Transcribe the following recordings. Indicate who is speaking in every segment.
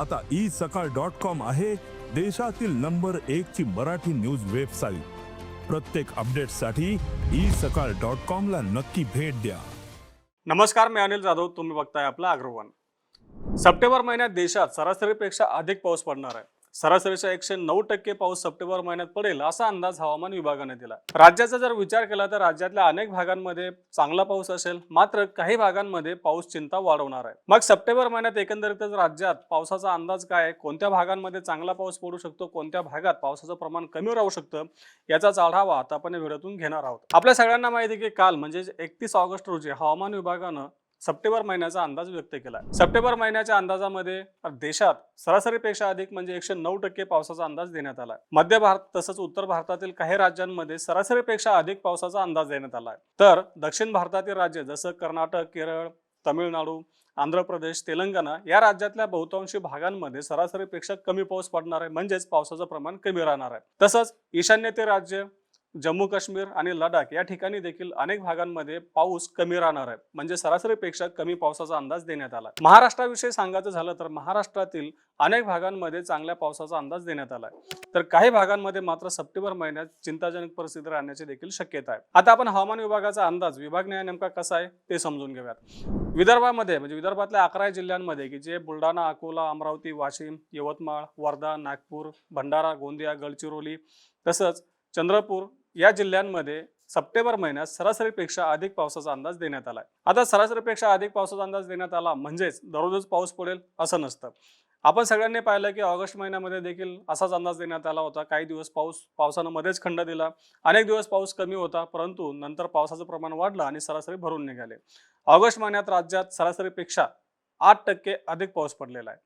Speaker 1: आता ई सकाळ dot com आहे देशातील नंबर एक ची मराठी न्यूज वेबसाईट प्रत्येक अपडेटसाठी ई सकाळ डॉट कॉम ला नक्की भेट द्या
Speaker 2: नमस्कार मी अनिल जाधव तुम्ही बघताय आपला अग्रवान सप्टेंबर महिन्यात देशात सरासरीपेक्षा अधिक पाऊस पडणार आहे सरासरीच्या एकशे नऊ टक्के पाऊस सप्टेंबर महिन्यात पडेल असा अंदाज हवामान विभागाने दिला राज्याचा जर विचार केला तर राज्यातल्या अनेक भागांमध्ये चांगला पाऊस असेल मात्र काही भागांमध्ये पाऊस चिंता वाढवणार आहे मग सप्टेंबर महिन्यात एकंदरीतच राज्यात पावसाचा अंदाज काय कोणत्या भागांमध्ये चांगला पाऊस पडू शकतो कोणत्या भागात पावसाचं प्रमाण कमी राहू शकतं याचा आढावा आता आपण व्हिडिओतून घेणार आहोत आपल्या सगळ्यांना माहिती की काल म्हणजे एकतीस ऑगस्ट रोजी हवामान विभागानं सप्टेंबर महिन्याचा अंदाज व्यक्त केला सप्टेंबर महिन्याच्या अंदाजामध्ये देशात सरासरीपेक्षा अधिक म्हणजे एकशे नऊ टक्के पावसाचा अंदाज देण्यात आला मध्य भारत तसंच उत्तर भारतातील काही राज्यांमध्ये सरासरीपेक्षा अधिक पावसाचा अंदाज देण्यात आला तर दक्षिण भारतातील राज्य जसं कर्नाटक केरळ तमिळनाडू आंध्र प्रदेश तेलंगणा या राज्यातल्या बहुतांशी भागांमध्ये सरासरीपेक्षा कमी पाऊस पडणार आहे म्हणजेच पावसाचं प्रमाण कमी राहणार आहे तसंच ईशान्य ते राज्य जम्मू काश्मीर आणि लडाख या ठिकाणी देखील अनेक भागांमध्ये पाऊस कमी राहणार आहे म्हणजे सरासरीपेक्षा कमी पावसाचा अंदाज देण्यात आला महाराष्ट्राविषयी सांगायचं झालं तर महाराष्ट्रातील अनेक भागांमध्ये चांगल्या पावसाचा अंदाज देण्यात आला तर काही भागांमध्ये मात्र सप्टेंबर महिन्यात चिंताजनक परिस्थिती राहण्याची देखील शक्यता आहे आता आपण हवामान विभागाचा अंदाज विभाग न्याय नेमका कसा आहे ते समजून घेऊयात विदर्भामध्ये म्हणजे विदर्भातल्या अकरा जिल्ह्यांमध्ये की जे बुलढाणा अकोला अमरावती वाशिम यवतमाळ वर्धा नागपूर भंडारा गोंदिया गडचिरोली तसंच चंद्रपूर या जिल्ह्यांमध्ये सप्टेंबर महिन्यात सरासरीपेक्षा अधिक पावसाचा अंदाज देण्यात आला आहे आता सरासरीपेक्षा अधिक पावसाचा अंदाज देण्यात आला म्हणजेच दररोजच पाऊस पडेल असं नसतं आपण सगळ्यांनी पाहिलं की ऑगस्ट महिन्यामध्ये देखील असाच अंदाज देण्यात आला होता काही दिवस पाऊस पावसानं मध्येच खंड दिला अनेक दिवस पाऊस कमी होता परंतु नंतर पावसाचं प्रमाण वाढलं आणि सरासरी भरून निघाले ऑगस्ट महिन्यात राज्यात सरासरीपेक्षा आठ टक्के अधिक पाऊस पडलेला आहे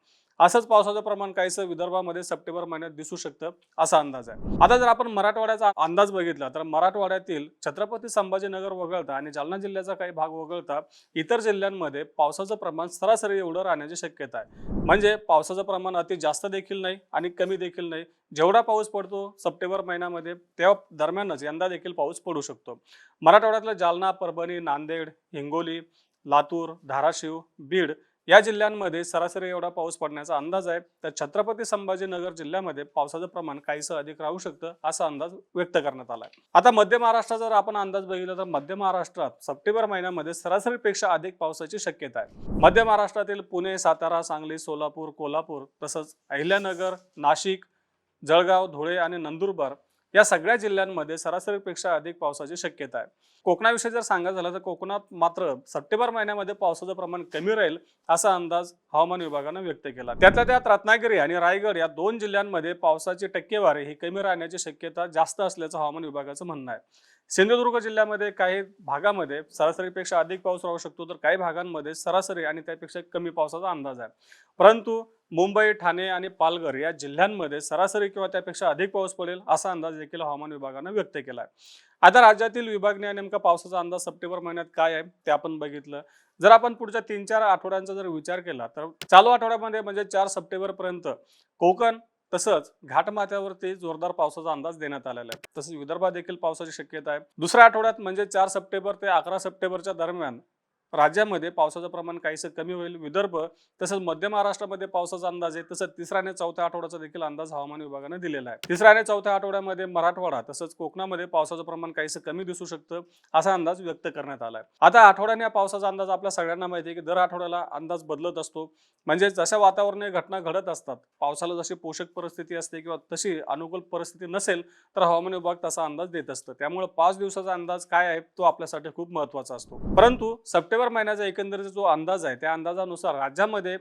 Speaker 2: असंच पावसाचं प्रमाण काहीसं विदर्भामध्ये सप्टेंबर महिन्यात दिसू शकतं असा अंदाज आहे आता जर आपण मराठवाड्याचा अंदाज बघितला तर मराठवाड्यातील छत्रपती संभाजीनगर वगळता आणि जालना जिल्ह्याचा काही भाग वगळता इतर जिल्ह्यांमध्ये पावसाचं प्रमाण सरासरी एवढं राहण्याची शक्यता आहे म्हणजे पावसाचं प्रमाण अति जास्त देखील नाही आणि कमी देखील नाही जेवढा पाऊस पडतो सप्टेंबर महिन्यामध्ये त्या दरम्यानच यंदा देखील पाऊस पडू शकतो मराठवाड्यातलं जालना परभणी नांदेड हिंगोली लातूर धाराशिव बीड या जिल्ह्यांमध्ये सरासरी एवढा पाऊस पडण्याचा अंदाज आहे तर छत्रपती संभाजीनगर जिल्ह्यामध्ये पावसाचं प्रमाण काहीसं अधिक राहू शकतं असा अंदाज व्यक्त करण्यात आला आहे आता मध्य महाराष्ट्रात जर आपण अंदाज बघितला तर मध्य महाराष्ट्रात सप्टेंबर महिन्यामध्ये सरासरीपेक्षा अधिक पावसाची शक्यता आहे मध्य महाराष्ट्रातील पुणे सातारा सांगली सोलापूर कोल्हापूर तसंच अहिल्यानगर नाशिक जळगाव धुळे आणि नंदुरबार या सगळ्या जिल्ह्यांमध्ये सरासरीपेक्षा अधिक पावसाची शक्यता आहे कोकणाविषयी जर सांगायचं झालं तर कोकणात मात्र सप्टेंबर महिन्यामध्ये पावसाचं प्रमाण कमी राहील असा अंदाज हवामान विभागानं व्यक्त केला त्यातल्या त्यात रत्नागिरी आणि रायगड या दोन जिल्ह्यांमध्ये पावसाची टक्केवारी ही कमी राहण्याची शक्यता जास्त असल्याचं हवामान विभागाचं म्हणणं आहे सिंधुदुर्ग जिल्ह्यामध्ये काही भागामध्ये सरासरीपेक्षा अधिक पाऊस राहू शकतो तर काही भागांमध्ये सरासरी आणि त्यापेक्षा कमी पावसाचा अंदाज आहे परंतु मुंबई ठाणे आणि पालघर या जिल्ह्यांमध्ये सरासरी किंवा त्यापेक्षा अधिक पाऊस पडेल असा अंदाज देखील हवामान विभागानं व्यक्त केला आहे आता राज्यातील विभागने नेमका पावसाचा अंदाज सप्टेंबर महिन्यात काय आहे ते आपण बघितलं जर आपण पुढच्या तीन चार आठवड्यांचा जर विचार केला तर चालू आठवड्यामध्ये म्हणजे चार सप्टेंबरपर्यंत कोकण तसंच घाटमाथ्यावरती जोरदार पावसाचा अंदाज देण्यात आलेला आहे तसंच विदर्भात देखील पावसाची शक्यता आहे दुसऱ्या आठवड्यात म्हणजे चार सप्टेंबर ते अकरा सप्टेंबरच्या दरम्यान राज्यामध्ये पावसाचं प्रमाण काहीसं कमी होईल विदर्भ तसंच मध्य महाराष्ट्रामध्ये पावसाचा अंदाज आहे तसंच तिसऱ्या आणि चौथ्या आठवड्याचा देखील अंदाज हवामान विभागानं दिलेला आहे तिसऱ्या आणि चौथ्या आठवड्यामध्ये मराठवाडा तसंच कोकणामध्ये पावसाचं प्रमाण काहीसं कमी दिसू शकतं असा अंदाज व्यक्त करण्यात आला आहे आता आठवड्याने हा पावसाचा अंदाज आपल्या सगळ्यांना माहिती आहे की दर आठवड्याला अंदाज बदलत असतो म्हणजे जशा वातावरणीय घटना घडत असतात पावसाला जशी पोषक परिस्थिती असते किंवा तशी अनुकूल परिस्थिती नसेल तर हवामान विभाग तसा अंदाज देत असतं त्यामुळे पाच दिवसाचा अंदाज काय आहे तो आपल्यासाठी खूप महत्वाचा असतो परंतु सप्टेंबर सप्टेंबर महिन्याचा एकंदरीत जो अंदाज आहे त्या अंदाजानुसार राज्यामध्ये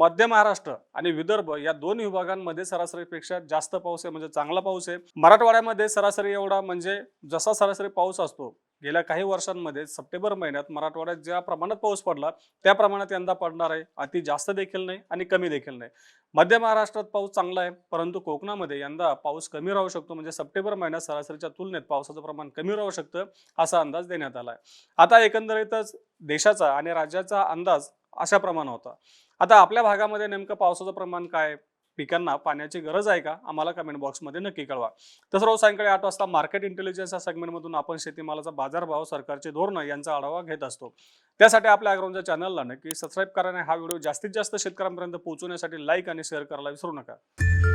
Speaker 2: मध्य महाराष्ट्र आणि विदर्भ या दोन विभागांमध्ये सरासरीपेक्षा जास्त पाऊस आहे म्हणजे चांगला पाऊस आहे मराठवाड्यामध्ये सरासरी एवढा म्हणजे जसा सरासरी पाऊस असतो गेल्या काही वर्षांमध्ये सप्टेंबर महिन्यात मराठवाड्यात ज्या प्रमाणात पाऊस पडला त्या प्रमाणात यंदा पडणार आहे अति जास्त देखील नाही आणि कमी देखील नाही मध्य महाराष्ट्रात पाऊस चांगला आहे परंतु कोकणामध्ये यंदा पाऊस कमी राहू शकतो म्हणजे सप्टेंबर महिन्यात सरासरीच्या तुलनेत पावसाचं प्रमाण कमी राहू शकतं असा अंदाज देण्यात आला आहे आता एकंदरीतच देशाचा आणि राज्याचा अंदाज अशा प्रमाण होता आता आपल्या भागामध्ये नेमकं पावसाचं प्रमाण काय पिकांना पाण्याची गरज आहे का आम्हाला कमेंट बॉक्समध्ये नक्की कळवा तसं रोज सायंकाळी आठ वाजता मार्केट इंटेलिजन्स या सेगमेंटमधून आपण शेतीमालाचा बाजारभाव सरकारचे धोरण यांचा आढावा घेत असतो त्यासाठी आपल्या अॅग्राऊंडच्या चॅनलला नक्की सबस्क्राईब करा आणि हा व्हिडिओ जास्तीत जास्त शेतकऱ्यांपर्यंत पोहोचवण्यासाठी लाईक आणि शेअर करायला विसरू नका